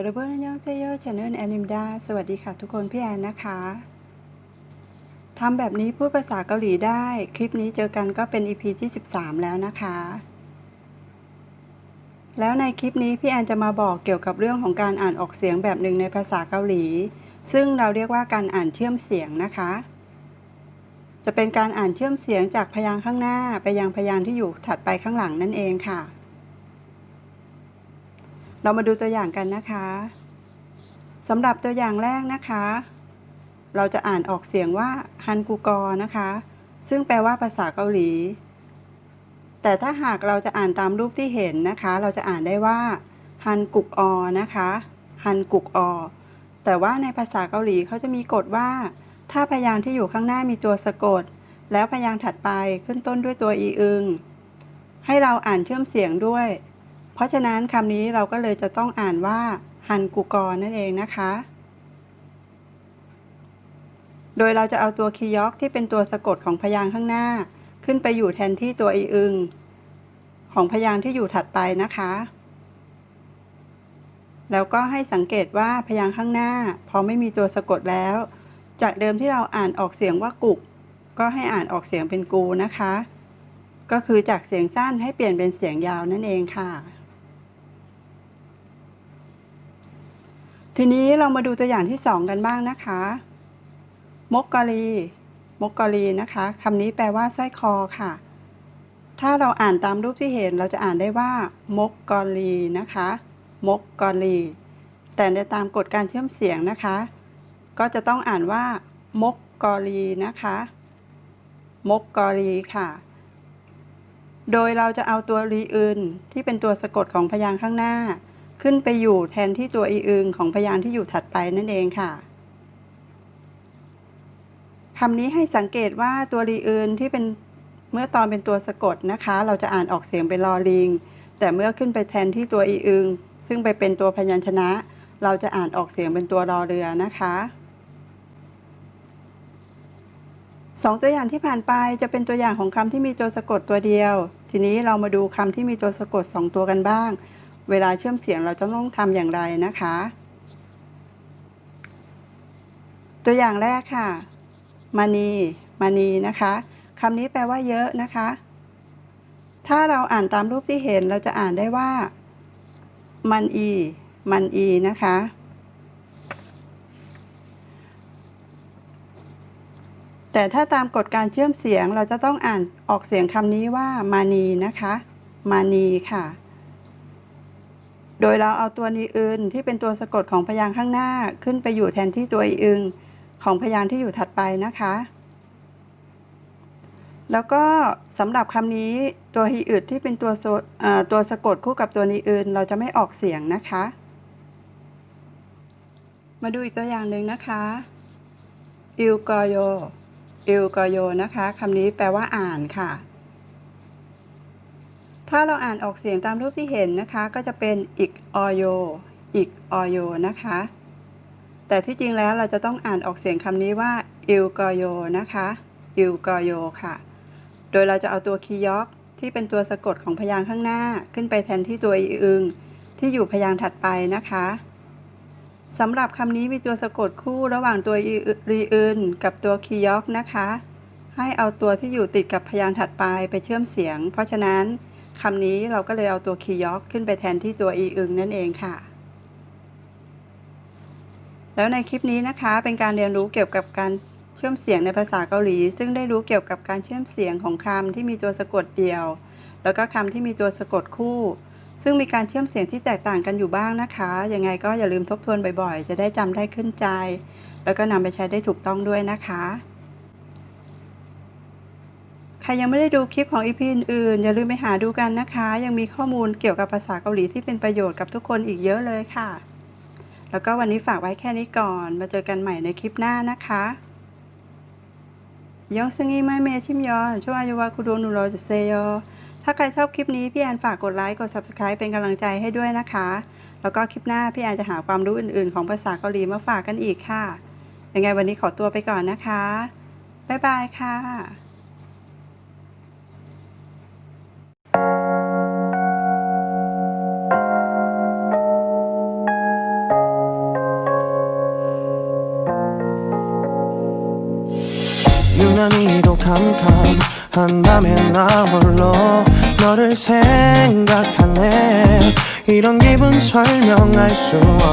ยอรเบิร์นยองเซโยชาแนลแอนิมดาสวัสดีค่ะทุกคนพี่แอนนะคะทำแบบนี้พูดภาษาเกาหลีได้ คลิปนี้เจอกันก็เป็น EP ที่ 13 แล้วนะคะ แล้วในคลิปนี้พี่แอนจะมาบอกเกี่ยวกับเรื่องของการอ่านออกเสียงแบบหนึ่งในภาษาเกาหลี ซึ่งเราเรียกว่าการอ่านเชื่อมเสียงนะคะ จะเป็นการอ่านเชื่อมเสียงจากพยางค์ข้างหน้า ไปยังพยางค์ที่อยู่ถัดไปข้างหลังนั่นเองค่ะ เรามาดูตัวอย่างกันนะคะสำหรับตัวอย่างแรกนะคะ เราจะอ่านออกเสียงว่าฮันกูกอนะคะ ซึ่งแปลว่าภาษาเกาหลี แต่ถ้าหากเราจะอ่านตามรูปที่เห็นนะคะ เราจะอ่านได้ว่าฮันกุกอนะคะฮันกุกอ แต่ว่าในภาษาเกาหลีเขาจะมีกฎว่า ถ้าพยางค์ที่อยู่ข้างหน้ามีตัวสะกด แล้วพยางค์ถัดไปขึ้นต้นด้วยตัวอีอึง ให้เราอ่านเชื่อมเสียงด้วย ราะฉะนั้นคำนี้เราก็เลยจะต้องอ่านว่าฮันกูกอนั่นเองนะคะ โดยเราจะเอาตัวคียอกที่เป็นตัวสะกดของพยางค์ข้างหน้า ขึ้นไปอยู่แทนที่ตัวอีอึง ของพยางค์ที่อยู่ถัดไปนะคะ แล้วก็ให้สังเกตว่าพยางค์ข้างหน้า พอไม่มีตัวสะกดแล้ว จากเดิมที่เราอ่านออกเสียงว่ากุก ก็ให้อ่านออกเสียงเป็นกูนะคะ ก็คือจากเสียงสั้นให้เปลี่ยนเป็นเสียงยาวนั่นเองค่ะ ทีนี้เรามาดูตัวอย่างที่สองกันบ้างนะคะ มกกะลี มกกะลีนะคะคำนี้แปลว่าสร้อยคอค่ะ ถ้าเราอ่านตามรูปที่เห็นเราจะอ่านได้ว่า มกกอลีนะคะ มกกอลี แต่ในตามกฎการเชื่อมเสียงนะคะ ก็จะต้องอ่านว่า มกกอลีนะคะ มกกอลีค่ะ โดยเราจะเอาตัวรีอื่นที่เป็นตัวสะกดของพยางค์ข้างหน้า ขึ้นไปอยู่แทนที่ตัวอีอึงของพยางค์ที่อยู่ถัดไปนั่นเองค่ะคำนี้ให้สังเกตว่าตัวรีอื่นที่เป็นเมื่อตอนเป็นตัวสะกดนะคะ เราจะอ่านออกเสียงเป็นลอลิง แต่เมื่อขึ้นไปแทนที่ตัวอีอึงซึ่งไปเป็นตัวพยัญชนะ เราจะอ่านออกเสียงเป็นตัวรอเรือนะคะสองตัวอย่างที่ผ่านไปจะเป็นตัวอย่างของคำที่มีตัวสะกดตัวเดียว ทีนี้เรามาดูคำที่มีตัวสะกดสองตัวกันบ้าง เวลาเชื่อมเสียงเราจะต้องทำอย่างไรนะคะ ตัวอย่างแรกค่ะมานีมานีนะคะคำนี้แปลว่าเยอะนะคะ ถ้าเราอ่านตามรูปที่เห็นเราจะอ่านได้ว่า มันอี มันอีนะคะ แต่ถ้าตามกฎการเชื่อมเสียงเราจะต้องอ่านออกเสียงคำนี้ว่ามานีนะคะ มานีค่ะ โดยเราเอาตัวนีอื่นที่เป็นตัวสะกดของพยางค์ข้างหน้าขึ้นไปอยู่แทนที่ตัวอีอึงของพยางค์ที่อยู่ถัดไปนะคะ แล้วก็สำหรับคำนี้ตัวฮีอึดที่เป็นตัวตัวสะกดคู่กับตัวนีอื่นเราจะไม่ออกเสียงนะคะ มาดูอีกตัวอย่างหนึ่งนะคะอิลกโยอิลกโยนะคะคำนี้แปลว่าอ่านค่ะ ถ้าเราอ่านออกเสียงตามรูปที่เห็นนะคะ ก็จะเป็นอีกอโยอีกอโยนะคะ แต่ที่จริงแล้วเราจะต้องอ่านออกเสียงคำนี้ว่าอิลกโยนะคะอิลกโยค่ะ โดยเราจะเอาตัวคียอกที่เป็นตัวสะกดของพยางค์ข้างหน้าขึ้นไปแทนที่ตัวอีอึงที่อยู่พยางค์ถัดไปนะคะสำหรับคำนี้มีตัวสะกดคู่ระหว่างตัวรีอึนกับตัวคียอกนะคะ ให้เอาตัวที่อยู่ติดกับพยางค์ถัดไปไปเชื่อมเสียง เพราะฉะนั้น คำนี้เราก็เลยเอาตัวคียอกขึ้นไปแทนที่ตัวอีอึงนั่นเองค่ะ แล้วในคลิปนี้นะคะเป็นการเรียนรู้เกี่ยวกับการเชื่อมเสียงในภาษาเกาหลี ซึ่งได้รู้เกี่ยวกับการเชื่อมเสียงของคำที่มีตัวสะกดเดียว แล้วก็คำที่มีตัวสะกดคู่ ซึ่งมีการเชื่อมเสียงที่แตกต่างกันอยู่บ้างนะคะยังไงก็อย่าลืมทบทวนบ่อยๆ จะได้จำได้ขึ้นใจ แล้วก็นำไปใช้ได้ถูกต้องด้วยนะคะ รยังไม่ได้ดูคลิปของอีพีอื่นๆ อย่าลืมไปหาดูกันนะคะ ยังมีข้อมูลเกี่ยวกับภาษาเกาหลีที่เป็นประโยชน์กับทุกคนอีกเยอะเลยค่ะ แล้วก็วันนี้ฝากไว้แค่นี้ก่อน มาเจอกันใหม่ในคลิปหน้านะคะยองซึงีไม่เมชิมยอนช่วอายุวาคุโดนุโรจะเซโยถ้าใครชอบคลิปนี้พี่แอนฝากกดไลค์กด Subscribe เป็นกำลังใจให้ด้วยนะคะ แล้วก็คลิปหน้าพี่แอนจะหาความรู้อื่นๆ ของภาษาเกาหลีมาฝากกันอีกค่ะยังไงวันนี้ขอตัวไปก่อนนะคะบ๊ายบายค่ะ 캄캄한 밤에 나 홀로 너를 생각하네. 이런 기분 설명할 수 없어